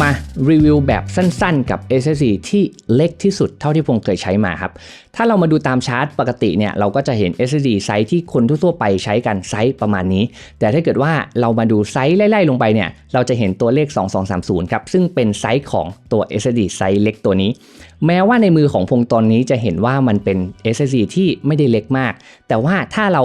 มารีวิวแบบสั้นๆ กับ SSD ที่เล็กที่สุดเท่าที่ผมเคยใช้มาครับ ถ้าเรามาดูตามชาร์ตปกติเนี่ย เราก็จะเห็น SSD ไซส์ที่คนทั่วๆไปใช้กันไซส์ประมาณนี้ แต่ถ้าเกิดว่าเรามาดูไซส์ไล่ๆลงไปเนี่ย เราจะเห็นตัวเลข 2230 ครับ ซึ่งเป็นไซส์ของตัว SSD ไซส์เล็กตัวนี้ แม้ว่าในมือของพงตอนนี้จะเห็นว่ามันเป็น SSD ที่ไม่ได้เล็กมาก แต่ว่าถ้าเรา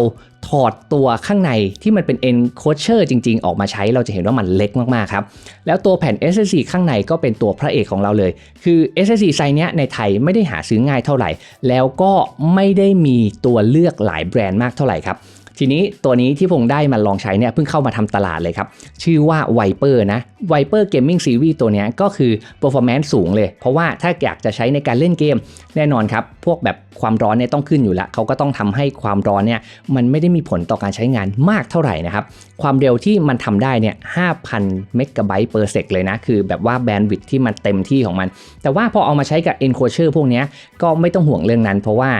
ถอดตัวข้างในที่มันเป็น encoder จริง ๆ ออกมาใช้เราจะเห็นว่ามันเล็กมากๆครับ แล้วตัวแผ่น SSD ข้างในก็เป็นตัวพระเอกของเราเลย คือ SSD ไซส์เนี้ยในไทยไม่ได้หาซื้อง่ายเท่าไหร่ แล้วก็ไม่ได้มีตัวเลือกหลายแบรนด์มากเท่าไหร่ครับ ทีนี้ตัวนี้ที่ผมได้มาลองใช้เนี่ยเพิ่งเข้ามาทำตลาดเลยครับ ชื่อว่า Viper นะ Viper Gaming Series ตัวนี้ก็คือ performance สูงเลย เพราะว่าถ้าอยากจะใช้ในการเล่นเกมแน่นอนครับ พวกแบบความร้อนเนี่ยต้องขึ้นอยู่แล้วเขาก็ต้องทำให้ความร้อนเนี่ยมันไม่ได้มีผลต่อการใช้งานมากเท่าไหร่นะครับ ความเร็วที่มันทำได้เนี่ย 5,000 เมกะไบต์ per sec เลยนะ คือแบบว่าแบนด์วิดที่มันเต็มที่ของมัน แต่ว่าพอเอามาใช้กับ encoder พวกนี้ก็ไม่ต้องห่วงเรื่องนั้น เพราะว่า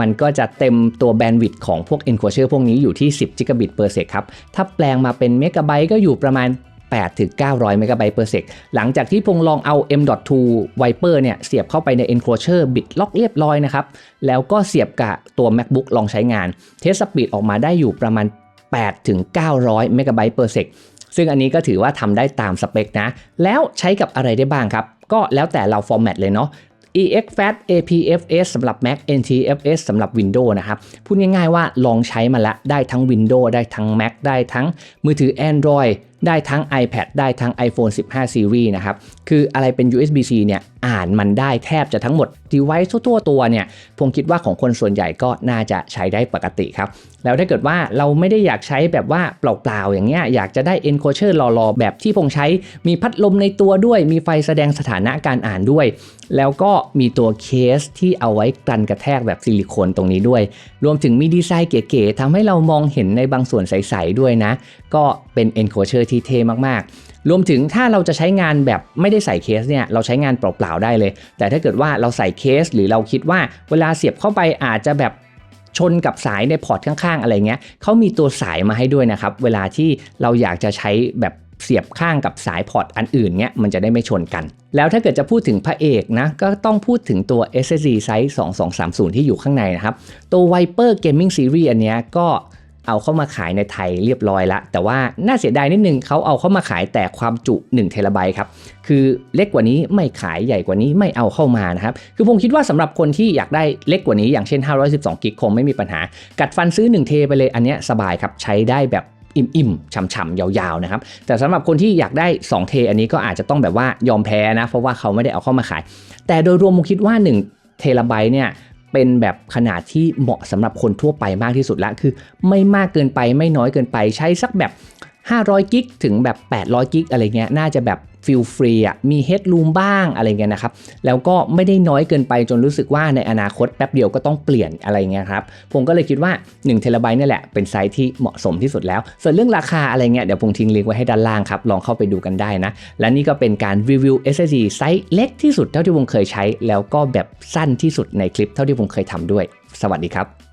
มันก็จะเต็มตัวแบนด์วิดต์ของพวก encoder พวกนี้อยู่ที่ 10กิกะบิต per sec ครับ ถ้าแปลงมาเป็นเมกะไบต์ก็อยู่ประมาณ8ถึง900เมกะไบต์ per sec หลังจากที่พงลองเอา M.2 Viper เนี่ยเสียบเข้าไปใน enclosure บิดล็อกเรียบร้อยนะครับ แล้วก็เสียบกับตัว MacBook ลองใช้งาน เทสสปีดออกมาได้อยู่ประมาณ8ถึง900เมกะไบต์ per sec ซึ่งอันนี้ก็ถือว่าทำได้ตามสเปคนะ แล้วใช้กับอะไรได้บ้างครับ ก็แล้วแต่เราฟอร์แมตเลยเนาะ exFAT APFS สำหรับ Mac NTFS สำหรับ Windows นะครับ พูดง่ายๆว่าลองใช้มาแล้วได้ทั้ง Windows ได้ทั้ง Mac ได้ทั้งมือถือ Android ได้ทั้ง iPad ได้ทั้ง iPhone 15 Series นะครับ คืออะไรเป็น USB-C เนี่ยอ่านมันได้แทบจะทั้งหมด device ทั่วตัวเนี่ยผมคิดว่าของคนส่วนใหญ่ก็น่าจะใช้ได้ปกติครับ แล้วถ้าเกิดว่าเราไม่ได้อยากใช้แบบว่าเปล่าๆ อย่างเงี้ยอยากจะได้ encoder รอๆ แบบที่พงใช้มีพัดลมในตัวด้วย มีไฟแสดงสถานะการอ่านด้วย แล้วก็มีตัวเคสที่เอาไว้กันกระแทกแบบซิลิโคนตรงนี้ด้วย รวมถึงมีดีไซน์เก๋ๆทำให้เรามองเห็นในบางส่วนใสๆด้วยนะ ก็เป็น encoder ทีเทมากๆ รวมถึงถ้าเราจะใช้งานแบบไม่ได้ใส่เคสเนี่ยเราใช้งานเปล่าๆได้เลย แต่ถ้าเกิดว่าเราใส่เคส หรือเราคิดว่าเวลาเสียบเข้าไปอาจจะแบบชนกับสายในพอร์ตข้างๆ อะไรเงี้ยเขามีตัวสายมาให้ด้วยนะครับ เวลาที่เราอยากจะใช้แบบเสียบข้างกับสายพอร์ตอันอื่นเนี้ยมันจะได้ไม่ชนกัน แล้วถ้าเกิดจะพูดถึงพระเอกนะ ก็ต้องพูดถึงตัว SSD Size 2230 ที่อยู่ข้างในนะครับ ตัว Viper Gaming Series อันเนี้ยก็ เอาเข้ามาขายในไทยเรียบร้อยละแต่ว่าน่าเสียดายนิดนึงเขาเอาเข้ามาขายแต่ความจุ1เทราไบต์ครับคือเล็กกว่านี้ไม่ขายใหญ่กว่านี้ไม่เอาเข้ามานะครับคือผมคิดว่าสำหรับคนที่อยากได้เล็กกว่านี้อย่างเช่น 512กิกคงไม่มีปัญหา กัดฟันซื้อ 1 เทไปเลยอันเนี้ยสบายครับใช้ได้แบบอิ่มๆฉ่ำๆยาวๆนะครับ แต่สำหรับคนที่อยากได้ 2 เท อันนี้ก็อาจจะต้องแบบว่ายอมแพ้นะ เพราะว่าเขาไม่ได้เอาเข้ามาขาย แต่โดยรวมผมคิดว่า 1 เทราไบต์เนี่ย เป็นแบบขนาดที่เหมาะสำหรับคนทั่วไปมากที่สุดละคือ ไม่มากเกินไปไม่น้อยเกินไปใช้สักแบบ 500 กิกถึงแบบ 800 กิกอะไรเงี้ยน่าจะแบบฟิลฟรีอะมีเฮดรูมบ้างอะไรเงี้ยนะครับ แล้วก็ไม่ได้น้อยเกินไปจนรู้สึกว่าในอนาคตแป๊บเดียวก็ต้องเปลี่ยนอะไรเงี้ยครับ ผมก็เลยคิดว่า1เทราไบต์นี่แหละเป็นไซส์ที่เหมาะสมที่สุดแล้ว ส่วนเรื่องราคาอะไรเงี้ยเดี๋ยวผมทิ้งลิงก์ไว้ให้ด้านล่างครับ ลองเข้าไปดูกันได้นะ และนี่ก็เป็นการรีวิว SSD ไซส์เล็กที่สุดเท่าที่ผมเคยใช้ แล้วก็แบบสั้นที่สุดในคลิปเท่าที่ผมเคยทำด้วย สวัสดีครับ